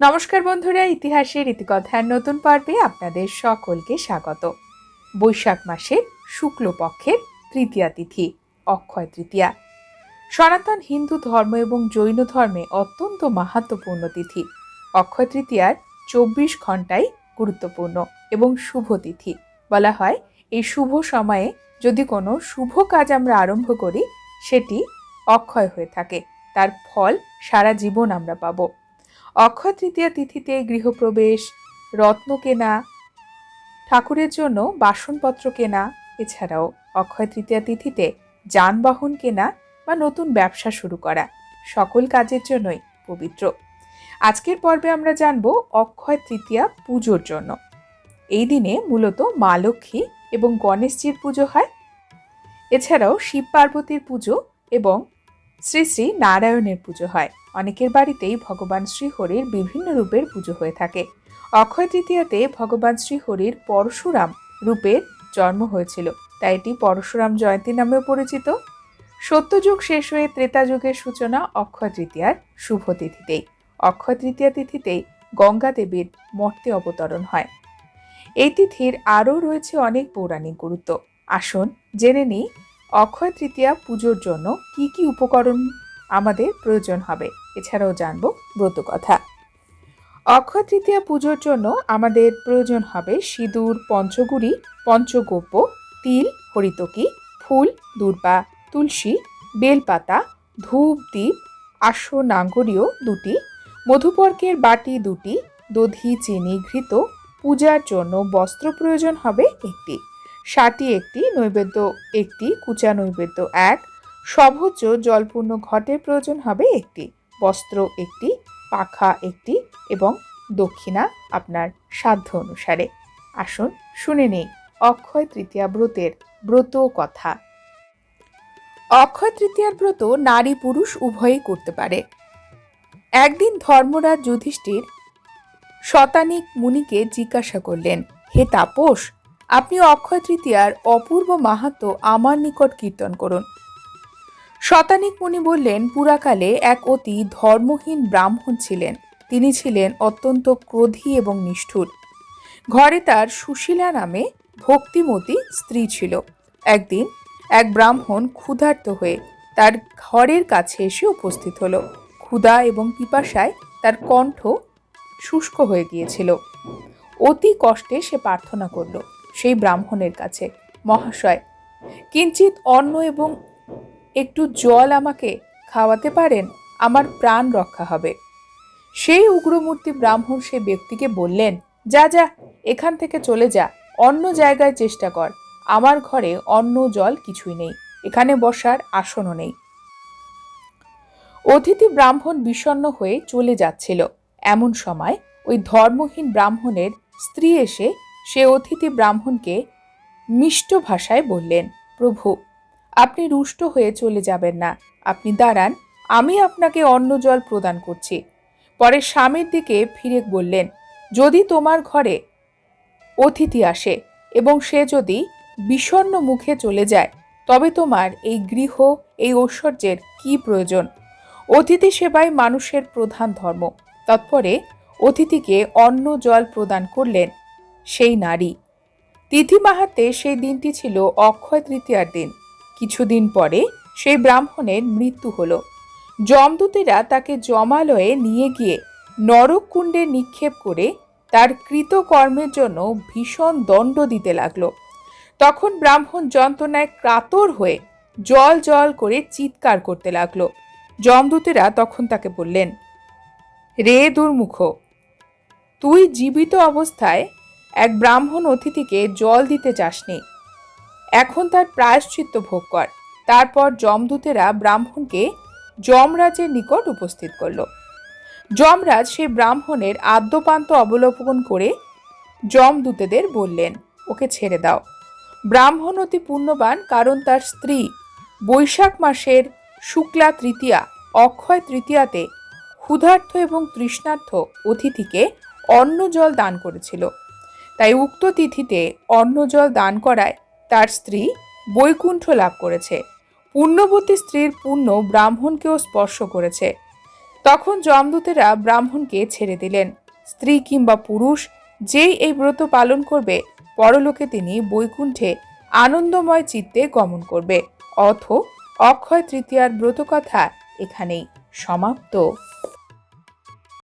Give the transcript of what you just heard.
নমস্কার বন্ধুরা, ইতিহাসের ইতিকথার নতুন পর্বে আপনাদের সকলকে স্বাগত। বৈশাখ মাসের শুক্লপক্ষের তৃতীয়া তিথি, অক্ষয় তৃতীয়া। সনাতন হিন্দু ধর্ম এবং জৈন ধর্মে অত্যন্ত মাহাত্মপূর্ণ তিথি। অক্ষয় তৃতীয়ার চব্বিশ ঘন্টাই গুরুত্বপূর্ণ এবং শুভ তিথি। বলা হয়, এই শুভ সময়ে যদি কোনো শুভ কাজ আমরা আরম্ভ করি, সেটি অক্ষয় হয়ে থাকে। তার ফল সারা জীবন আমরা পাবো। অক্ষয় তৃতীয়া তিথিতে গৃহপ্রবেশ, রত্ন কেনা, ঠাকুরের জন্য বাসনপত্র কেনা, এছাড়াও অক্ষয় তৃতীয়া তিথিতে যানবাহন কেনা বা নতুন ব্যবসা শুরু করা, সকল কাজের জন্যই পবিত্র। আজকের পর্বে আমরা জানব অক্ষয় তৃতীয়া পুজোর জন্য। এই দিনে মূলত মা লক্ষ্মী এবং গণেশজির পুজো হয়। এছাড়াও শিব পার্বতীর পুজো এবং শ্রী শ্রী নারায়ণের পুজো হয়। অনেকের বাড়িতেই ভগবান শ্রীহরির বিভিন্ন রূপের পুজো হয়ে থাকে। অক্ষয় তৃতীয়াতে ভগবান শ্রীহরির পরশুরাম রূপের জন্ম হয়েছিল। তাই এটি পরশুরাম জয়ন্তী নামেও পরিচিত। সত্যযুগ শেষ হয়ে ত্রেতা যুগের সূচনা অক্ষয় তৃতীয়ার শুভ তিথিতেই। অক্ষয় তৃতীয়া তিথিতেই গঙ্গা দেবীর মর্তে অবতরণ হয়। এই তিথির আরও রয়েছে অনেক পৌরাণিক গুরুত্ব। আসুন জেনে নিই অক্ষয় তৃতীয়া পুজোর জন্য কি কি উপকরণ আমাদের প্রয়োজন হবে? এছাড়াও জানব ব্রত কথা অক্ষয় তৃতীয়া পুজোর জন্য আমাদের প্রয়োজন হবে সিঁদুর, পঞ্চগুড়ি, পঞ্চগোপ্য, তিল, হরিতকি, ফুল, দূর্বা, তুলসী, বেলপাতা, ধূপ দ্বীপ আশ্ব নাঙ্গরীয় দুটি মধুপর্কের বাটি দুটি, দধি, চিনি, ঘৃত, পূজার জন্য বস্ত্র প্রয়োজন হবে একটি। ষাটি একটি নৈবেদ্য, একটি কুচা নৈবেদ্য, এক সর্বোচ্চ জলপূর্ণ ঘটের প্রয়োজন হবে একটি, বস্ত্র একটি, পাখা একটি এবং দক্ষিণা আপনার সাধ্য অনুসারে। আসুন শুনে নেই, অক্ষয় তৃতীয়া ব্রতের ব্রত কথা। অক্ষয় তৃতীয়ার ব্রত নারী পুরুষ উভয়ই করতে পারে। একদিন ধর্মরাজ যুধিষ্ঠির শতানিক মুনিকে জিজ্ঞাসা করলেন, হে তাপস আপনি অক্ষয় তৃতীয়ার অপূর্ব মাহাত্ম আমার নিকট কীর্তন করুন। শতানিক মুনি বললেন, পুরাকালে এক অতি ধর্মহীন ব্রাহ্মণ ছিলেন। তিনি ছিলেন অত্যন্ত ক্রোধী এবং নিষ্ঠুর। ঘরে তার সুশীলা নামে ভক্তিমতী স্ত্রী ছিল। একদিন এক ব্রাহ্মণ ক্ষুধার্ত হয়ে তার ঘরের কাছে এসে উপস্থিত হলো। ক্ষুধা এবং পিপাসায় তার কণ্ঠ শুষ্ক হয়ে গিয়েছিল। অতি কষ্টে সে প্রার্থনা করল। সেই ব্রাহ্মণের কাছে, মহাশয় কিঞ্চিত অন্ন এবং একটু জল আমাকে খাওয়াতে পারেন, আমার প্রাণ রক্ষা হবে। সেই উগ্রমূর্তি ব্রাহ্মণ সে ব্যক্তিকে বললেন, যা যা, এখান থেকে চলে যা, অন্য জায়গায় চেষ্টা কর, আমার ঘরে অন্ন, জল কিছুই নেই, এখানে বসার আসনও নেই। অতিথি ব্রাহ্মণ বিষণ্ণ হয়ে চলে যাচ্ছিল। এমন সময় ওই ধর্মহীন ব্রাহ্মণের স্ত্রী এসে সে অতিথি ব্রাহ্মণকে মিষ্ট ভাষায় বললেন, প্রভু, আপনি রুষ্ট হয়ে চলে যাবেন না। আপনি দাঁড়ান, আমি আপনাকে অন্ন জল প্রদান করছি। পরে স্বামীর দিকে ফিরে বললেন, যদি তোমার ঘরে অতিথি আসে এবং সে যদি বিষণ্ণ মুখে চলে যায়, তবে তোমার এই গৃহ, এই ঐশ্বর্যের কি প্রয়োজন? অতিথি সেবাই মানুষের প্রধান ধর্ম। তৎপরে অতিথিকে অন্ন জল প্রদান করলেন সেই নারী। তিথি মাহাতে সেই দিনটি ছিল অক্ষয় তৃতীয়ার দিন। কিছুদিন পরে সেই ব্রাহ্মণের মৃত্যু হল। যমদূতেরা তাকে জমালয়ে নিয়ে গিয়ে নরক নরককুণ্ডে নিক্ষেপ করে তার কৃতকর্মের জন্য ভীষণ দণ্ড দিতে লাগল। তখন ব্রাহ্মণ যন্ত্রণায় ক্রাতর হয়ে জল জল করে চিৎকার করতে লাগল। যমদূতেরা তখন তাকে বললেন, রে দুর্মুখ, তুই জীবিত অবস্থায় এক ব্রাহ্মণ অতিথিকে জল দিতে চাসনি এখন তার প্রায়শ্চিত্ত ভোগ কর। তারপর যমদূতেরা ব্রাহ্মণকে যমরাজের নিকট উপস্থিত করল। যমরাজ সে ব্রাহ্মণের আদ্যপান্ত অবলম্বন করে যমদূতেদের বললেন, ওকে ছেড়ে দাও। ব্রাহ্মণ অতি পুণ্যবান কারণ তার স্ত্রী বৈশাখ মাসের শুক্লা তৃতীয়া, অক্ষয় তৃতীয়াতে ক্ষুধার্থ এবং তৃষ্ণার্থ অতিথিকে অন্ন জল দান করেছিল। তাই উক্ত তিথিতে অন্ন জল দান করায় তার স্ত্রী বৈকুণ্ঠ লাভ করেছে। পুণ্যবতী স্ত্রীর পুণ্য ব্রাহ্মণকেও স্পর্শ করেছে। তখন যমদূতেরা ব্রাহ্মণকে ছেড়ে দিলেন। স্ত্রী কিংবা পুরুষ যেই এই ব্রত পালন করবে, পরলোকে তিনি বৈকুণ্ঠে আনন্দময় চিত্তে গমন করবে। অথ অক্ষয় তৃতীয়ার ব্রত কথা এখানেই সমাপ্ত।